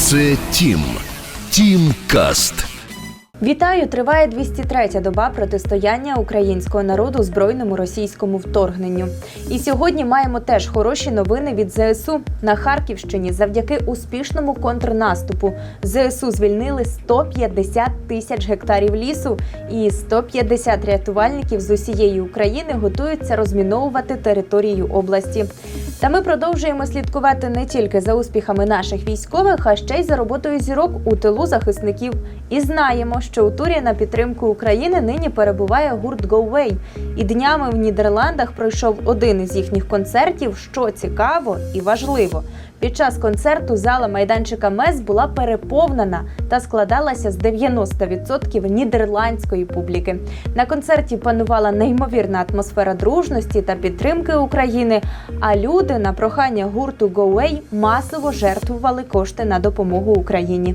Це Тім. Тім Каст. Вітаю! Триває 203-я доба протистояння українського народу збройному російському вторгненню. І сьогодні маємо теж хороші новини від ЗСУ на Харківщині. Завдяки успішному контрнаступу ЗСУ звільнили 150 тисяч гектарів лісу, і 150 рятувальників з усієї України готуються розміновувати територію області. Та ми продовжуємо слідкувати не тільки за успіхами наших військових, а ще й за роботою зірок у тилу захисників. І знаємо, що у турі на підтримку України нині перебуває гурт «Go Way». І днями в Нідерландах пройшов один із їхніх концертів, що цікаво і важливо. Під час концерту зала майданчика МЕС була переповнена та складалася з 90% нідерландської публіки. На концерті панувала неймовірна атмосфера дружності та підтримки України. А люди на прохання гурту «Go Way» масово жертвували кошти на допомогу Україні.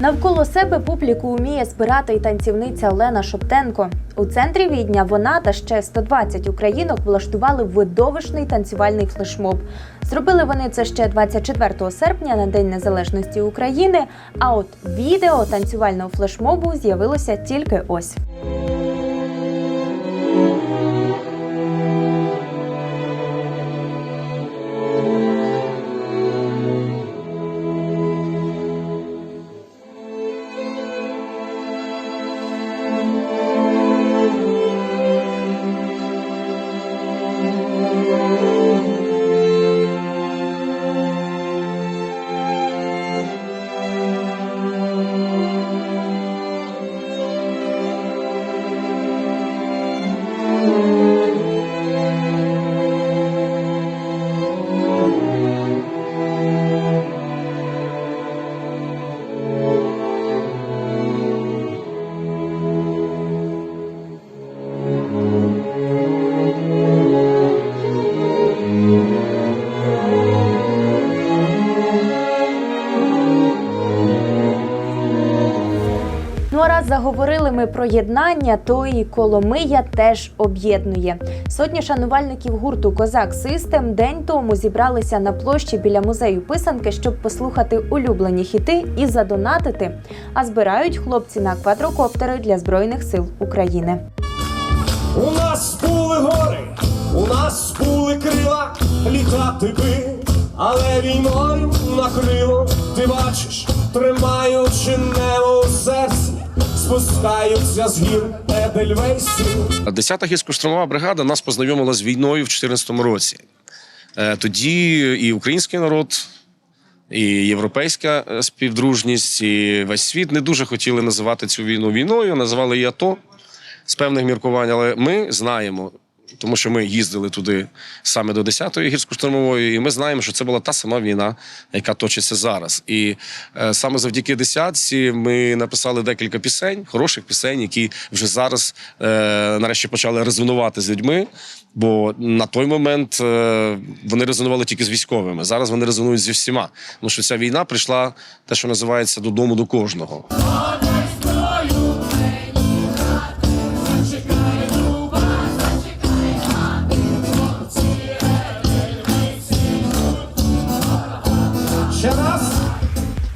Навколо себе публіку вміє збирати й танцівниця Олена Шоптенко. У центрі відня вона та ще 120 українок влаштували видовищний танцювальний флешмоб. Зробили вони це ще 24 серпня на День Незалежності України. А от відео танцювального флешмобу з'явилося тільки ось. Ну а раз заговорили ми про єднання, то і Коломия теж об'єднує. Сотні шанувальників гурту Козак Систем день тому зібралися на площі біля музею писанки, щоб послухати улюблені хіти і задонатити. А збирають хлопці на квадрокоптери для збройних сил України. У нас були гори, у нас були крила, літати би, але війною накрило, ти бачиш, тримаючи спускаються з гір Едельвейсі. 10-та гірсько-штурмова бригада нас познайомила з війною в 2014 році. Е, Тоді і український народ, і європейська е, співдружність, і весь світ не дуже хотіли називати цю війну війною, називали її АТО з певних міркувань. Але ми знаємо, тому що ми їздили туди саме до 10-ї гірсько-штурмової, і ми знаємо, що це була та сама війна, яка точиться зараз. І е, саме завдяки десятці ми написали декілька пісень, хороших пісень, які вже зараз е, нарешті почали резонувати з людьми. Бо на той момент е, вони резонували тільки з військовими. Зараз вони резонують зі всіма. Тому що ця війна прийшла те, що називається додому до кожного. Ще раз.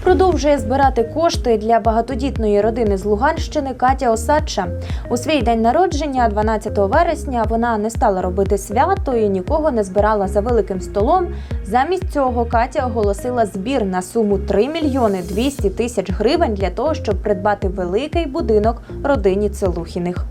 Продовжує збирати кошти для багатодітної родини з Луганщини Катя Осадча. У свій день народження, 12 вересня, вона не стала робити свято і нікого не збирала за великим столом. Замість цього Катя оголосила збір на суму 3 мільйони 200 тисяч гривень для того, щоб придбати великий будинок родині Целухіних.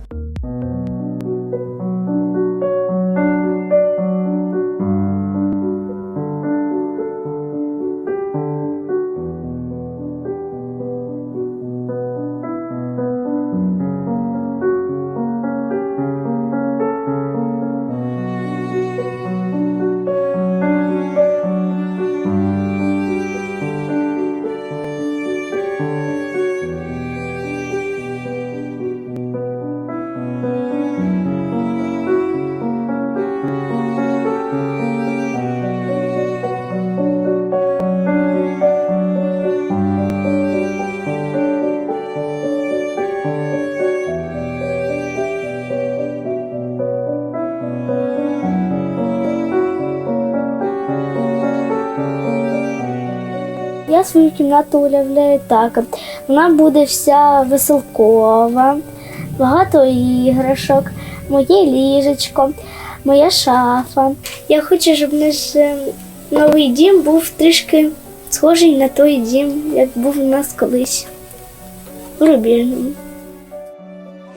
Я свою кімнату уявляю так. Вона буде вся веселкова, багато іграшок, моє ліжечко, моя шафа. Я хочу, щоб наш е, новий дім був трішки схожий на той дім, як був у нас колись у Рубіжному.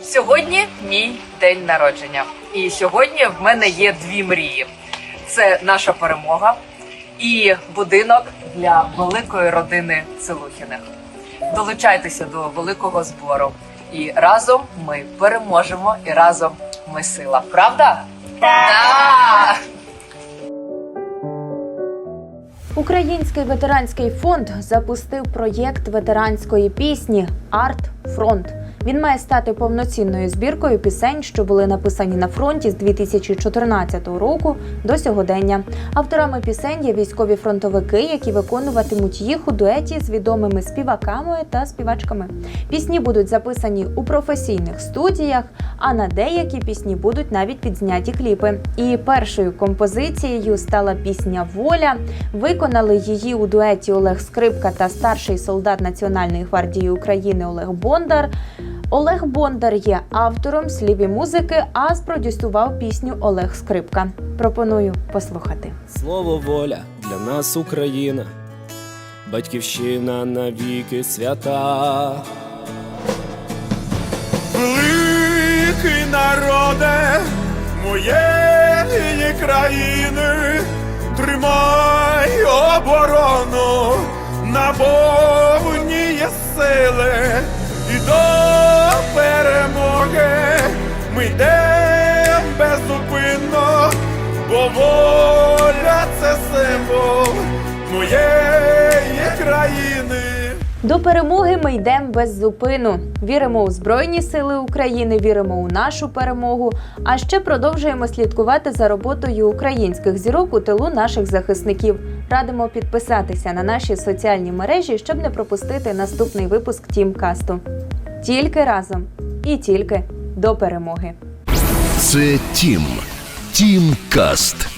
Сьогодні мій день народження. І сьогодні в мене є дві мрії: це наша перемога і будинок для великої родини Целухіних. Долучайтеся до великого збору. І разом ми переможемо, і разом ми сила. Правда? Так! Український ветеранський фонд запустив проєкт ветеранської пісні Арт Фронт. Він має стати повноцінною збіркою пісень, що були написані на фронті з 2014 року до сьогодення. Авторами пісень є військові фронтовики, які виконуватимуть їх у дуеті з відомими співаками та співачками. Пісні будуть записані у професійних студіях, а на деякі пісні будуть навіть відзняті кліпи. І першою композицією стала пісня Воля. Виконали її у дуеті Олег Скрипка та старший солдат Національної гвардії України Олег Бондар. Олег Бондар є автором слів і музики, а спродюсував пісню Олег Скрипка. Пропоную послухати. Слово воля для нас Україна, батьківщина навіки свята. Великий народе моєї країни, тримай оборону, наповні є сили До перемоги ми йдемо без зупину. Віримо у Збройні Сили України, віримо у нашу перемогу. А ще продовжуємо слідкувати за роботою українських зірок у тилу наших захисників. Радимо підписатися на наші соціальні мережі, щоб не пропустити наступний випуск Тімкасту. Тільки разом і тільки до перемоги. Це Тім. Тім Каст.